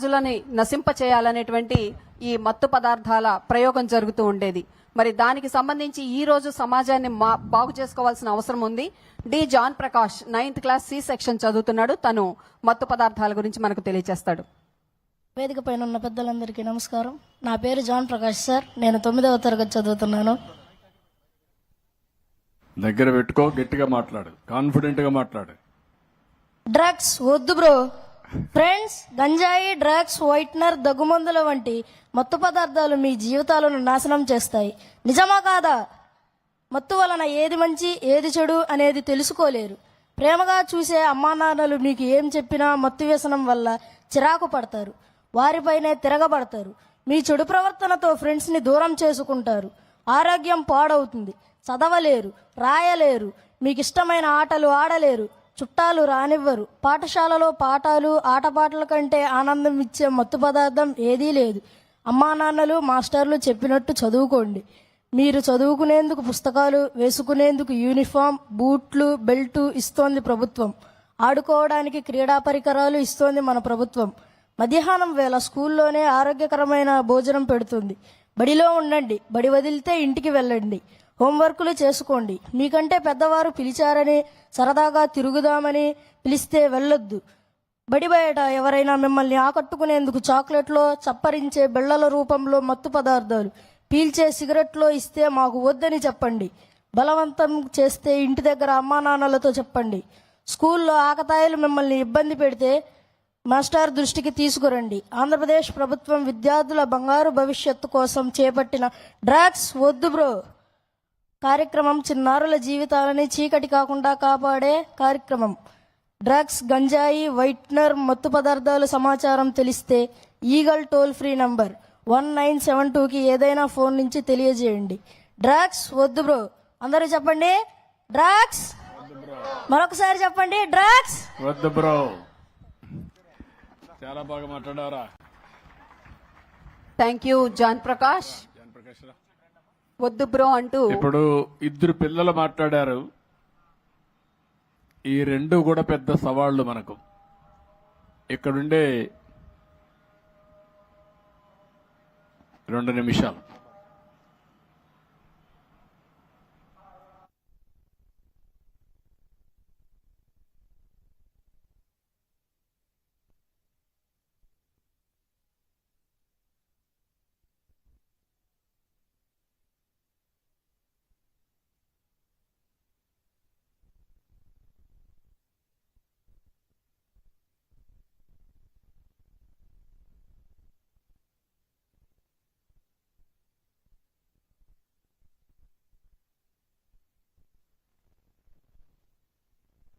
ప్రజలని నశింప చేయాలనేటువంటి ఈ మత్తు పదార్థాల ప్రయోగం జరుగుతూ ఉండేది. మరి దానికి సంబంధించి ఈ రోజు సమాజాన్ని మా- బాగు చేసుకోవాల్సిన అవసరం ఉంది. D John Prakash ninth class C section చదువుతున్నాడు. తను మత్తు పదార్థాల గురించి మనకు తెలియజేస్తాడు వేదిక పైన ఉన్న పెద్దలందరికీ నమస్కారం. నా పేరు జాన్ ప్రకాష్ సార్. నేను తొమ్మిదవ తరగతి చదువుతున్నాను. దగ్గర పెట్టుకో గట్టిగా మాట్లాడు కాన్ఫిడెంట్గా మాట్లాడు. డ్రగ్స్ వద్దు బ్రో. ఫ్రెండ్స్ గంజాయి డ్రగ్స్ వైట్నర్ దగ్గుమందుల వంటి మత్తు పదార్థాలు మీ జీవితాలను నాశనం చేస్తాయి. నిజమా కాదా? మత్తు వలన ఏది మంచి ఏది చెడు అనేది తెలుసుకోలేరు. ప్రేమగా చూసే అమ్మా నాన్నలు మీకు ఏం చెప్పినా మత్తు వ్యసనం వల్ల చిరాకు పడతారు. వారిపైనే తిరగబడతారు. మీ చెడు ప్రవర్తనతో ఫ్రెండ్స్ని దూరం చేసుకుంటారు. ఆరోగ్యం పాడవుతుంది. చదవలేరు రాయలేరు. మీకు ఇష్టమైన ఆటలు ఆడలేరు. చుట్టాలు రానివ్వరు. పాఠశాలలో పాఠాలు ఆటపాటల కంటే ఆనందం ఇచ్చే మత్తు పదార్థం ఏదీ లేదు. అమ్మా నాన్నలు మాస్టర్లు చెప్పినట్టు చదువుకోండి. మీరు చదువుకునేందుకు పుస్తకాలు వేసుకునేందుకు యూనిఫామ్ బూట్లు బెల్టు ఇస్తోంది ప్రభుత్వం. ఆడుకోవడానికి క్రీడా పరికరాలు ఇస్తోంది మన ప్రభుత్వం. మధ్యాహ్నం వేళ స్కూల్లోనే ఆరోగ్యకరమైన భోజనం పెడుతుంది. బడిలో ఉండండి. బడి వదిలితే ఇంటికి వెళ్ళండి. హోంవర్కులు చేసుకోండి. మీకంటే పెద్దవారు పిలిచారని సరదాగా తిరుగుదామని పిలిస్తే వెళ్ళొద్దు. బడి బయట ఎవరైనా మిమ్మల్ని ఆకట్టుకునేందుకు చాక్లెట్లో చప్పరించే బిళ్ళల రూపంలో మత్తు పదార్థాలు పీల్చే సిగరెట్లో ఇస్తే మాకు వద్దని చెప్పండి. బలవంతం చేస్తే ఇంటి దగ్గర అమ్మా నాన్నలతో చెప్పండి. స్కూల్లో ఆకతాయిలు మిమ్మల్ని ఇబ్బంది పెడితే మాస్టర్ దృష్టికి తీసుకురండి. ఆంధ్రప్రదేశ్ ప్రభుత్వం విద్యార్థుల బంగారు భవిష్యత్తు కోసం చేపట్టిన డ్రగ్స్ వద్దు బ్రో. కార్యక్రమం చిన్నారుల జీవితాలని చీకటి కాకుండా కాపాడే కార్యక్రమం. డ్రగ్స్ గంజాయి వైట్నర్ మత్తు పదార్థాల సమాచారం తెలిస్తే Eagle toll free number one nine seven టూకి ఏదైనా ఫోన్ నుంచి తెలియజేయండి. డ్రగ్స్ వద్దు బ్రో. అందరూ చెప్పండి. డ్రగ్స్? మరొకసారి చెప్పండి. డ్రగ్స్? వద్దు బ్రో. చాలా బాగా మాట్లాడారా థ్యాంక్ యూ జాన్ ప్రకాష్ వద్దు బ్రో అంటూ. ఇప్పుడు ఇద్దరు పిల్లలు మాట్లాడారు. ఈ రెండు కూడా పెద్ద సవాళ్ళు మనకు. ఇక్కడుండే రెండు నిమిషాలు.